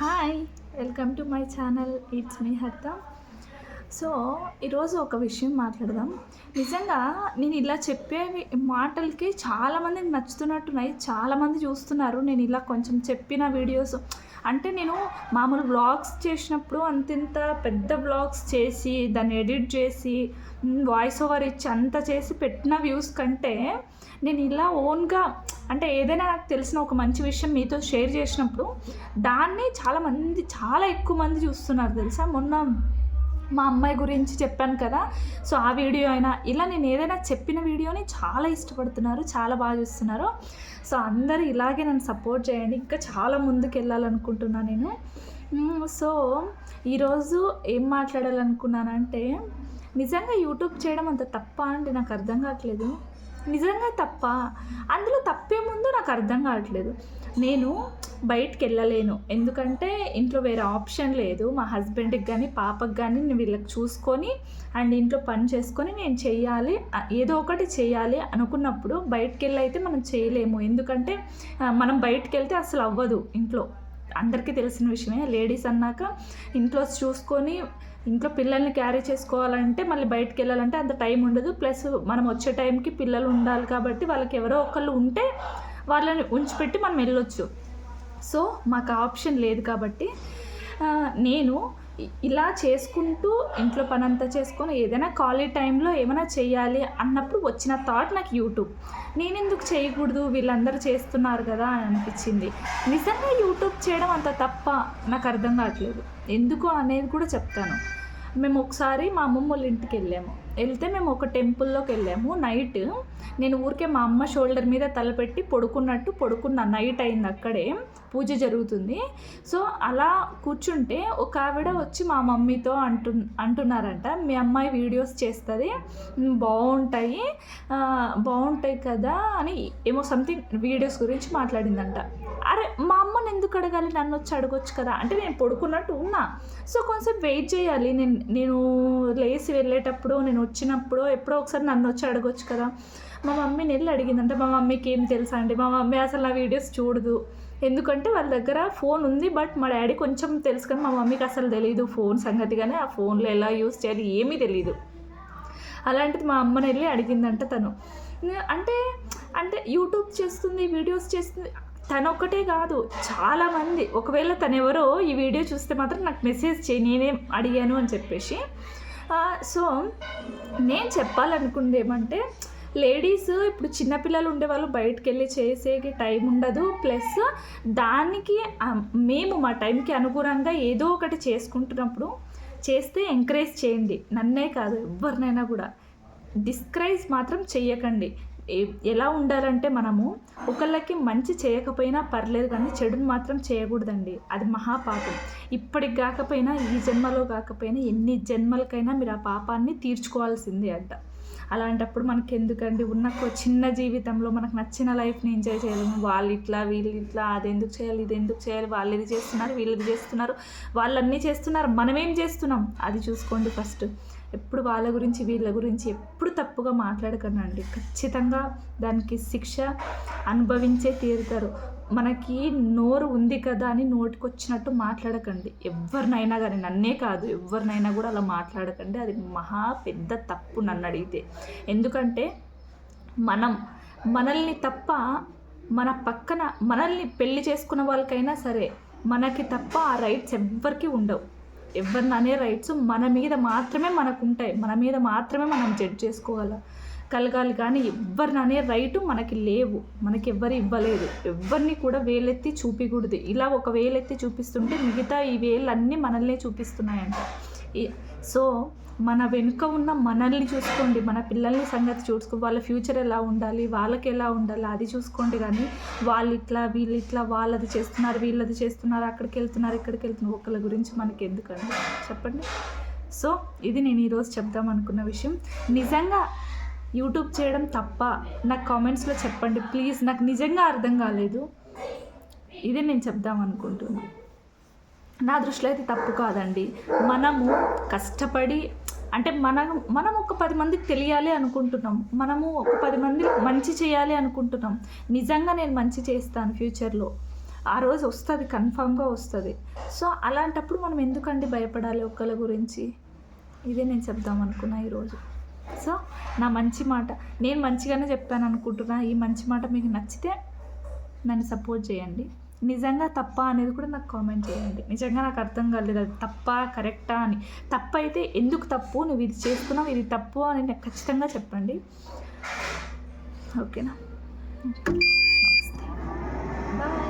Hi, welcome to my channel. It's me, Hattam. So ఈరోజు ఒక విషయం మాట్లాడదాం. నిజంగా నేను ఇలా చెప్పే మాటలకి చాలామందికి నచ్చుతున్నట్టున్నాయి చాలామంది చూస్తున్నారు. నేను ఇలా కొంచెం చెప్పిన వీడియోస్ అంటే నేను మామూలు వ్లాగ్స్ చేసినప్పుడు అంతింత పెద్ద వ్లాగ్స్ చేసి దాన్ని ఎడిట్ చేసి వాయిస్ ఓవర్ ఇచ్చి అంత చేసి పెట్టిన వ్యూస్ కంటే నేను ఇలా ఓన్గా అంటే ఏదైనా నాకు తెలిసిన ఒక మంచి విషయం మీతో షేర్ చేసినప్పుడు దాన్ని చాలామంది చాలా ఎక్కువ మంది చూస్తున్నారు తెలుసా? మొన్న మా అమ్మాయి గురించి చెప్పాను కదా. సో ఆ వీడియో అయినా ఇలా నేను ఏదైనా చెప్పిన వీడియోని చాలా ఇష్టపడుతున్నారు చాలా బాగా చూస్తున్నారు. సో అందరూ ఇలాగే నన్ను సపోర్ట్ చేయండి. ఇంకా చాలా ముందుకు వెళ్ళాలనుకుంటున్నాను నేను సో ఈరోజు ఏం మాట్లాడాలనుకున్నానంటే నిజంగా యూట్యూబ్ చేయడం అంత తప్ప అంటే నాకు అర్థం కావట్లేదు. నిజంగా తప్ప? అందులో తప్పే ముందు నాకు అర్థం కావట్లేదు. నేను బయటికి వెళ్ళలేను ఎందుకంటే ఇంట్లో వేరే ఆప్షన్ లేదు. మా హస్బెండ్కి కానీ పాపకి కానీ నేను వీళ్ళకి చూసుకొని అండ్ ఇంట్లో పని చేసుకొని నేను చేయాలి. ఏదో ఒకటి చేయాలి అనుకున్నప్పుడు బయటికి వెళ్ళి అయితే మనం చేయలేము. ఎందుకంటే మనం బయటికి వెళ్తే అసలు అవ్వదు ఇంట్లో. అందరికీ తెలిసిన విషయమే. లేడీస్ అన్నాక ఇంట్లో చూసుకొని ఇంట్లో పిల్లల్ని క్యారీ చేసుకోవాలంటే మళ్ళీ బయటికి వెళ్ళాలంటే అంత టైం ఉండదు. ప్లస్ మనం వచ్చే టైంకి పిల్లలు ఉండాలి కాబట్టి వాళ్ళకి ఎవరో ఒకళ్ళు ఉంటే వాళ్ళని ఉంచిపెట్టి మనం వెళ్ళొచ్చు. సో మాకు ఆప్షన్ లేదు కాబట్టి నేను ఇలా చేసుకుంటూ ఇంట్లో పని అంతా చేసుకొని ఏదైనా ఖాళీ టైంలో ఏమైనా చేయాలి అన్నప్పుడు వచ్చిన థాట్ నాకు యూట్యూబ్. నేను ఎందుకు చేయకూడదు? వీళ్ళందరూ చేస్తున్నారు కదా అని అనిపించింది. నిజంగా యూట్యూబ్ చేయడం అంత తప్ప నాకు అర్థం కావట్లేదు. ఎందుకు అనేది కూడా చెప్తాను. మేము ఒకసారి మా అమ్మమ్మ వాళ్ళ ఇంటికి వెళ్ళాము. వెళ్తే మేము ఒక టెంపుల్లోకి వెళ్ళాము. నైట్ నేను ఊరికే మా అమ్మ షోల్డర్ మీద తలపెట్టి పడుకున్నట్టు పడుకున్న. నైట్ అయింది అక్కడే. పూజ జరుగుతుంది. సో అలా కూర్చుంటే ఒక ఆవిడ వచ్చి మా మమ్మీతో అంటు అంటున్నారంట మీ అమ్మాయి వీడియోస్ చేస్తుంది. బాగుంటాయి. బాగుంటాయి కదా అని ఏమో సంథింగ్ వీడియోస్ గురించి మాట్లాడిందంట. అరే మా అమ్మని ఎందుకు అడగాలి? నన్ను వచ్చి అడగొచ్చు కదా. అంటే నేను పడుకున్నట్టు ఉన్నా. సో కొంచెం వెయిట్ చేయాలి. నేను నేను లేచి వెళ్ళేటప్పుడు నేను వచ్చినప్పుడు ఎప్పుడో ఒకసారి నన్ను వచ్చి అడగొచ్చు కదా. మా మమ్మీని వెళ్ళి అడిగిందంటే మా మమ్మీకి ఏం తెలుసా అండి? మా మమ్మీ అసలు నా వీడియోస్ చూడదు. ఎందుకంటే వాళ్ళ దగ్గర ఫోన్ ఉంది బట్ మా డాడీ కొంచెం తెలుసు కానీ మా మమ్మీకి అసలు తెలియదు ఫోన్ సంగతి కానీ. ఆ ఫోన్లో ఎలా యూస్ చేయాలి ఏమీ తెలియదు అలాంటిది మా అమ్మని వెళ్ళి అడిగిందంట తను. అంటే అంటే యూట్యూబ్ చేస్తుంది వీడియోస్ చేస్తుంది. తను ఒక్కటే కాదు చాలామంది ఒకవేళ తను ఎవరో ఈ వీడియో చూస్తే మాత్రం నాకు మెసేజ్ చేయి నేనేం అడిగాను అని చెప్పేసి. సో నేను చెప్పాలనుకుంది ఏమంటే లేడీస్ ఇప్పుడు చిన్నపిల్లలు ఉండేవాళ్ళు బయటకు వెళ్ళి చేసేకి టైం ఉండదు. ప్లస్ దానికి మేము మా టైంకి అనుగుణంగా ఏదో ఒకటి చేసుకుంటున్నప్పుడు చేస్తే ఎంకరేజ్ చేయండి. నన్నే కాదు ఎవరినైనా కూడా. డిస్క్రైజ్ మాత్రం చెయ్యకండి. ఎలా ఉండాలంటే మనము ఒకళ్ళకి మంచి చేయకపోయినా పర్లేదు కానీ చెడుని మాత్రం చేయకూడదండి. అది మహాపాపం. ఇప్పటికి కాకపోయినా ఈ జన్మలో కాకపోయినా ఎన్ని జన్మలకైనా మీరు ఆ పాపాన్ని తీర్చుకోవాల్సిందే అంట. అలాంటప్పుడు మనకి ఎందుకండి ఉన్న చిన్న జీవితంలో మనకు నచ్చిన లైఫ్ని ఎంజాయ్ చేయలేము. వాళ్ళు ఇట్లా వీళ్ళు ఇట్లా అది ఎందుకు చేయాలి ఇది ఎందుకు చేయాలి వాళ్ళు ఇది చేస్తున్నారు వీళ్ళు ఇది చేస్తున్నారు వాళ్ళన్నీ చేస్తున్నారు మనమేం చేస్తున్నాం? అది చూసుకోండి ఫస్ట్. ఎప్పుడు వాళ్ళ గురించి వీళ్ళ గురించి ఎప్పుడు తప్పుగా మాట్లాడకండి ఖచ్చితంగా దానికి శిక్ష అనుభవించే తీరుతారు. మనకి నోరు ఉంది కదా అని నోటికొచ్చినట్టు మాట్లాడకండి. ఎవరినైనా కానీ నన్నే కాదు ఎవరినైనా కూడా అలా మాట్లాడకండి. అది మహా పెద్ద తప్పు నన్ను అడిగితే. ఎందుకంటే మనం మనల్ని తప్ప మన పక్కన మనల్ని పెళ్ళి చేసుకున్న వాళ్ళకైనా సరే మనకి తప్ప ఆ రైట్స్ ఎవ్వరికీ ఉండవు. ఎవరిని అనే రైట్స్ మన మీద మాత్రమే మనకు ఉంటాయి మన మీద మాత్రమే మనం జడ్జ్ చేసుకోవాలి? కలగాలి కానీ ఎవరిని అనే రైటు మనకి లేవు. మనకి ఎవ్వరు ఇవ్వలేదు. ఎవరిని కూడా వేలెత్తి చూపించకూడదు ఇలా ఒక వేలెత్తి చూపిస్తుంటే మిగతా ఈ వేళ్ళన్నీ మనల్నే చూపిస్తున్నాయంట. ఈ- సో మన వెనుక ఉన్న మనల్ని చూసుకోండి మన పిల్లల్ని సంగతి చూసుకో వాళ్ళ ఫ్యూచర్ ఎలా ఉండాలి వాళ్ళకి ఎలా ఉండాలి అది చూసుకోండి కానీ వాళ్ళు ఇట్లా వీళ్ళు ఇట్లా వాళ్ళది చేస్తున్నారు వీళ్ళది చేస్తున్నారు అక్కడికి వెళ్తున్నారు ఇక్కడికి వెళ్తున్నారు ఒకళ్ళ గురించి మనకి ఎందుకండి? చెప్పండి. సో ఇది నేను ఈరోజు చెప్దాం అనుకున్న విషయం. నిజంగా యూట్యూబ్ చేయడం తప్ప నాకు కామెంట్స్లో చెప్పండి ప్లీజ్. నాకు నిజంగా అర్థం కాలేదు. ఇది నేను చెప్దాం అనుకుంటున్నాను నా దృష్టిలో అయితే తప్పు కాదండి. మనము కష్టపడి అంటే మన మనం ఒక పది మందికి తెలియాలి అనుకుంటున్నాం. మనము ఒక పది మంది మంచి చేయాలి అనుకుంటున్నాం. నిజంగా నేను మంచి చేస్తాను ఫ్యూచర్లో. ఆ రోజు వస్తుంది కన్ఫామ్గా వస్తుంది. సో అలాంటప్పుడు మనం ఎందుకండి భయపడాలి ఒకళ్ళ గురించి? ఇదే నేను చెప్దాం అనుకున్నా ఈరోజు. సో నా మంచి మాట నేను మంచిగానే చెప్పాను అనుకుంటున్నా. ఈ మంచి మాట మీకు నచ్చితే నన్ను సపోర్ట్ చేయండి. నిజంగా తప్ప అనేది కూడా నాకు కామెంట్ చేయండి. నిజంగా నాకు అర్థం కాలేదు. అది తప్ప కరెక్టా అని. తప్పు అయితే ఎందుకు తప్పు? నువ్వు ఇది చేసుకున్నావు ఇది తప్పు అని నాకు ఖచ్చితంగా చెప్పండి. ఓకేనా? నమస్తే. బాయ్